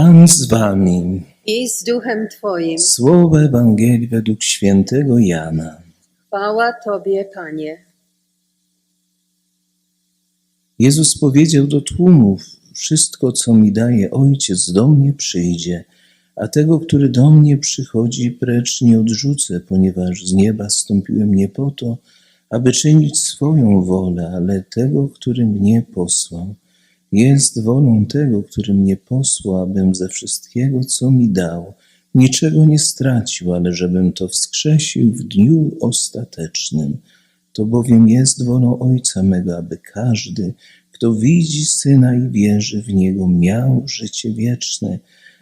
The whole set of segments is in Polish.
Pan z wami. i z duchem Twoim. Słowo Ewangelii według świętego Jana. Chwała Tobie, Panie. Jezus powiedział do tłumów: Wszystko, co mi daje Ojciec, do mnie przyjdzie, a tego, który do mnie przychodzi, precz nie odrzucę, ponieważ z nieba stąpiłem nie po to, aby czynić swoją wolę, ale tego, który mnie posłał. Jest wolą tego, który mnie posłał, abym ze wszystkiego, co mi dał, niczego nie stracił, ale żebym to wskrzesił w dniu ostatecznym. To bowiem jest wolą Ojca mego, aby każdy, kto widzi Syna i wierzy w Niego, miał życie wieczne,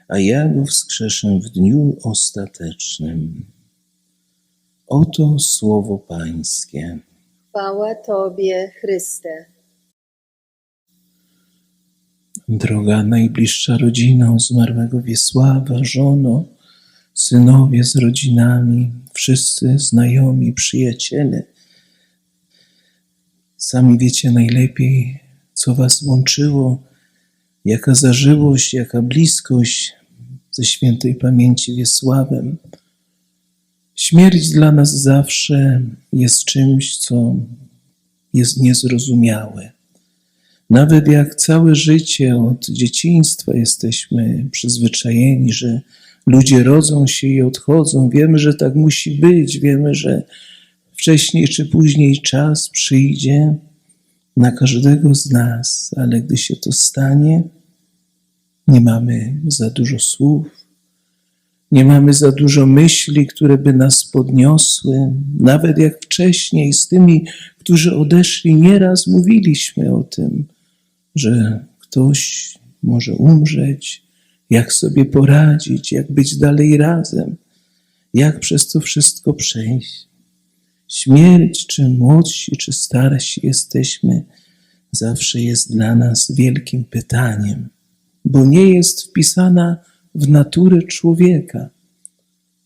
a ja go wskrzeszę w dniu ostatecznym. Oto słowo Pańskie. Chwała Tobie, Chryste. Droga najbliższa rodzino zmarłego Wiesława, żono, synowie z rodzinami, wszyscy znajomi, przyjaciele. Sami wiecie najlepiej, co was łączyło, jaka zażyłość, jaka bliskość ze świętej pamięci Wiesławem. Śmierć dla nas zawsze jest czymś, co jest niezrozumiałe. Nawet jak całe życie od dzieciństwa jesteśmy przyzwyczajeni, że ludzie rodzą się i odchodzą, wiemy, że tak musi być, wiemy, że wcześniej czy później czas przyjdzie na każdego z nas, ale gdy się to stanie, nie mamy za dużo słów, nie mamy za dużo myśli, które by nas podniosły. Nawet jak wcześniej z tymi, którzy odeszli, nieraz mówiliśmy o tym, że ktoś może umrzeć, jak sobie poradzić, jak być dalej razem, jak przez to wszystko przejść. Śmierć, czy młodsi, czy starsi jesteśmy, zawsze jest dla nas wielkim pytaniem, bo nie jest wpisana w naturę człowieka.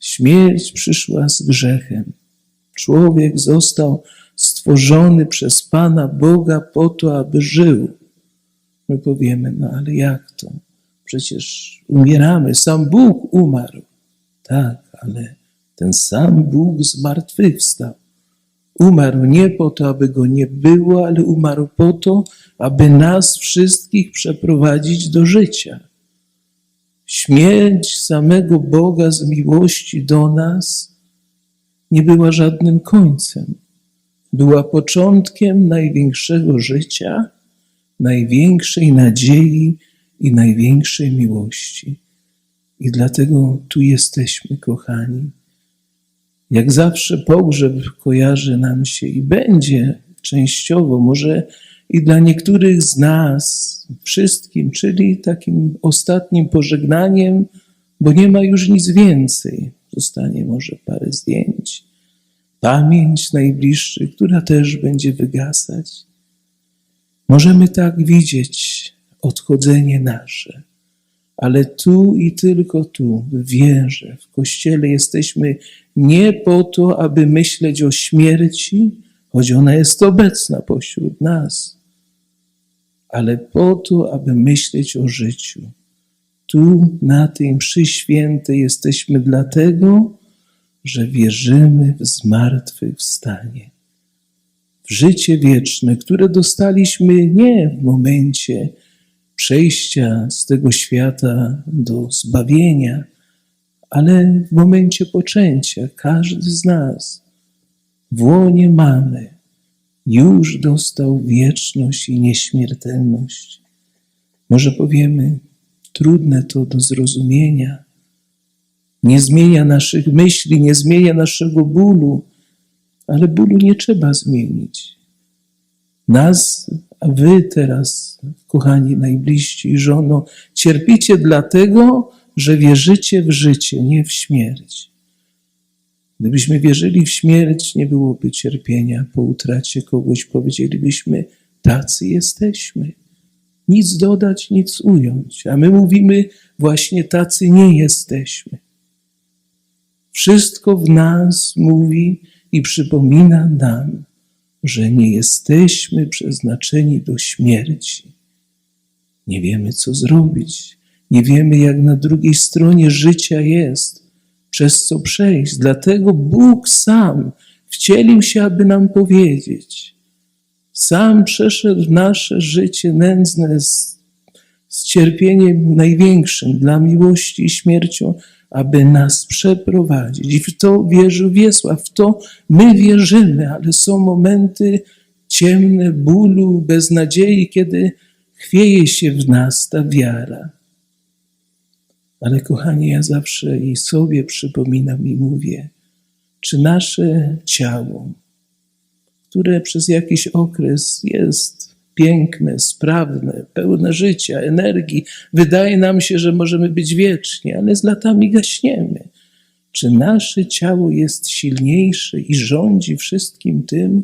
Śmierć przyszła z grzechem. Człowiek został stworzony przez Pana Boga po to, aby żył. My powiemy, no ale jak to? Przecież umieramy, sam Bóg umarł. Tak, ale ten sam Bóg zmartwychwstał. Umarł nie po to, aby go nie było, ale umarł po to, aby nas wszystkich przeprowadzić do życia. Śmierć samego Boga z miłości do nas nie była żadnym końcem. Była początkiem największego życia, największej nadziei i największej miłości. I dlatego tu jesteśmy, kochani. Jak zawsze pogrzeb kojarzy nam się i będzie częściowo, może i dla niektórych z nas, wszystkim, czyli takim ostatnim pożegnaniem, bo nie ma już nic więcej. Zostanie może parę zdjęć, pamięć najbliższych, która też będzie wygasać. Możemy tak widzieć odchodzenie nasze, ale tu i tylko tu, w wierze, w Kościele jesteśmy nie po to, aby myśleć o śmierci, choć ona jest obecna pośród nas, ale po to, aby myśleć o życiu. Tu, na tej mszy świętej, jesteśmy dlatego, że wierzymy w zmartwychwstanie. Życie wieczne, które dostaliśmy nie w momencie przejścia z tego świata do zbawienia, ale w momencie poczęcia. Każdy z nas w łonie mamy już dostał wieczność i nieśmiertelność. Może powiemy, trudne to do zrozumienia, nie zmienia naszych myśli, nie zmienia naszego bólu, ale bólu nie trzeba zmienić. Nas, a wy teraz, kochani najbliżsi, żono, cierpicie dlatego, że wierzycie w życie, nie w śmierć. Gdybyśmy wierzyli w śmierć, nie byłoby cierpienia po utracie kogoś, powiedzielibyśmy, tacy jesteśmy. Nic dodać, nic ująć. A my mówimy, właśnie tacy nie jesteśmy. Wszystko w nas mówi i przypomina nam, że nie jesteśmy przeznaczeni do śmierci. Nie wiemy, co zrobić. Nie wiemy, jak na drugiej stronie życia jest, przez co przejść. Dlatego Bóg sam wcielił się, aby nam powiedzieć. Sam przeszedł nasze życie nędzne z, z cierpieniem największym dla miłości i śmiercią, aby nas przeprowadzić. I w to wierzył Wiesław, w to my wierzymy, ale są momenty ciemne, bólu, beznadziei, kiedy chwieje się w nas ta wiara. Ale kochani, ja zawsze i sobie przypominam i mówię, czy nasze ciało, które przez jakiś okres jest piękne, sprawne, pełne życia, energii, wydaje nam się, że możemy być wieczni, ale z latami gaśniemy. Czy nasze ciało jest silniejsze i rządzi wszystkim tym,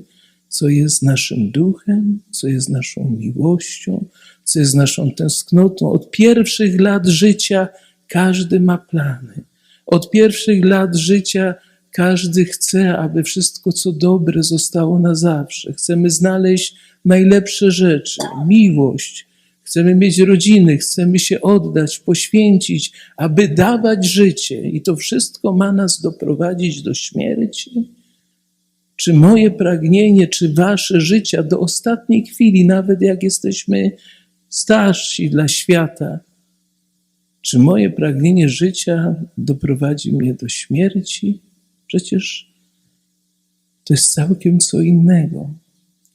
co jest naszym duchem, co jest naszą miłością, co jest naszą tęsknotą? Od pierwszych lat życia każdy ma plany. Od pierwszych lat życia każdy chce, aby wszystko, co dobre, zostało na zawsze. Chcemy znaleźć najlepsze rzeczy, miłość. Chcemy mieć rodziny, chcemy się oddać, poświęcić, aby dawać życie. I to wszystko ma nas doprowadzić do śmierci. Czy moje pragnienie, czy wasze życia do ostatniej chwili, nawet jak jesteśmy starsi dla świata, czy moje pragnienie życia doprowadzi mnie do śmierci? Przecież to jest całkiem co innego.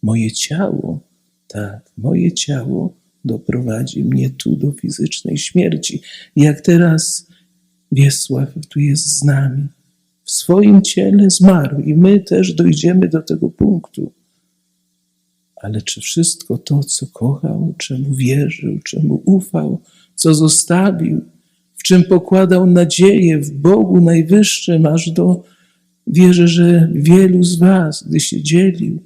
Moje ciało, tak, moje ciało doprowadzi mnie tu do fizycznej śmierci. Jak teraz Wiesław tu jest z nami. W swoim ciele zmarł i my też dojdziemy do tego punktu. Ale czy wszystko to, co kochał, czemu wierzył, czemu ufał, co zostawił, w czym pokładał nadzieję w Bogu Najwyższym, aż do wierzę, że wielu z Was, gdy się dzielił,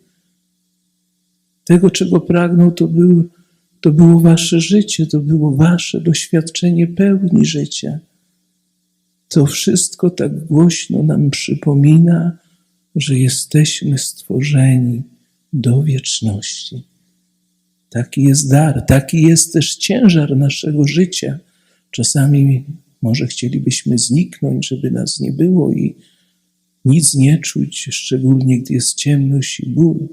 tego, czego pragnął, to, był, to było Wasze życie, to było Wasze doświadczenie pełni życia. To wszystko tak głośno nam przypomina, że jesteśmy stworzeni do wieczności. Taki jest dar, taki jest też ciężar naszego życia. Czasami może chcielibyśmy zniknąć, żeby nas nie było i nic nie czuć, szczególnie gdy jest ciemność i ból,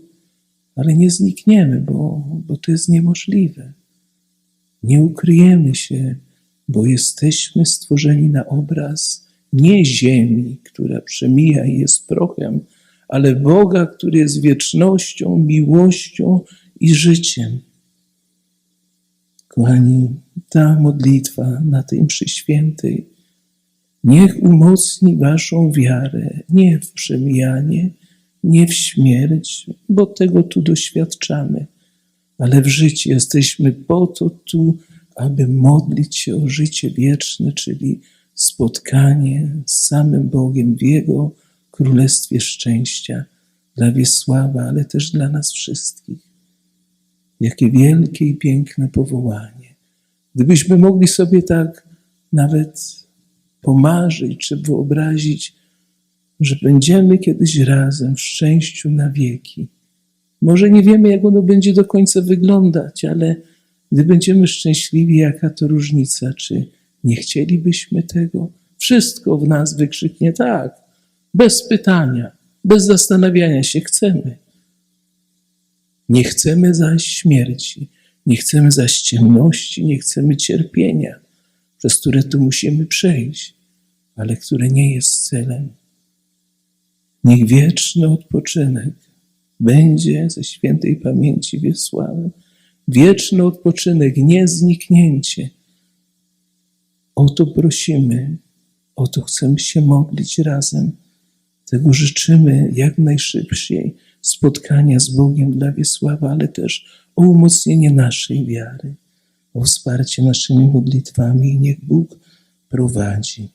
ale nie znikniemy, bo, bo to jest niemożliwe. Nie ukryjemy się, bo jesteśmy stworzeni na obraz nie ziemi, która przemija i jest prochem, ale Boga, który jest wiecznością, miłością i życiem. Kochani, ta modlitwa na tej mszy świętej niech umocni waszą wiarę nie w przemijanie, nie w śmierć, bo tego tu doświadczamy, ale w życiu jesteśmy po to tu, aby modlić się o życie wieczne, czyli spotkanie z samym Bogiem w Jego Królestwie Szczęścia dla Wiesława, ale też dla nas wszystkich. Jakie wielkie i piękne powołanie. Gdybyśmy mogli sobie tak nawet pomarzyć czy wyobrazić, że będziemy kiedyś razem w szczęściu na wieki. Może nie wiemy, jak ono będzie do końca wyglądać, ale gdy będziemy szczęśliwi, jaka to różnica? Czy nie chcielibyśmy tego? Wszystko w nas wykrzyknie tak, bez pytania, bez zastanawiania się, chcemy. Nie chcemy zaś śmierci, nie chcemy zaś ciemności, nie chcemy cierpienia, przez które tu musimy przejść, ale które nie jest celem. Niech wieczny odpoczynek będzie ze świętej pamięci Wiesławem. Wieczny odpoczynek, nie zniknięcie. O to prosimy, o to chcemy się modlić razem. Tego życzymy jak najszybciej spotkania z Bogiem dla Wiesława, ale też o umocnienie naszej wiary, o wsparcie naszymi modlitwami i niech Bóg prowadzi.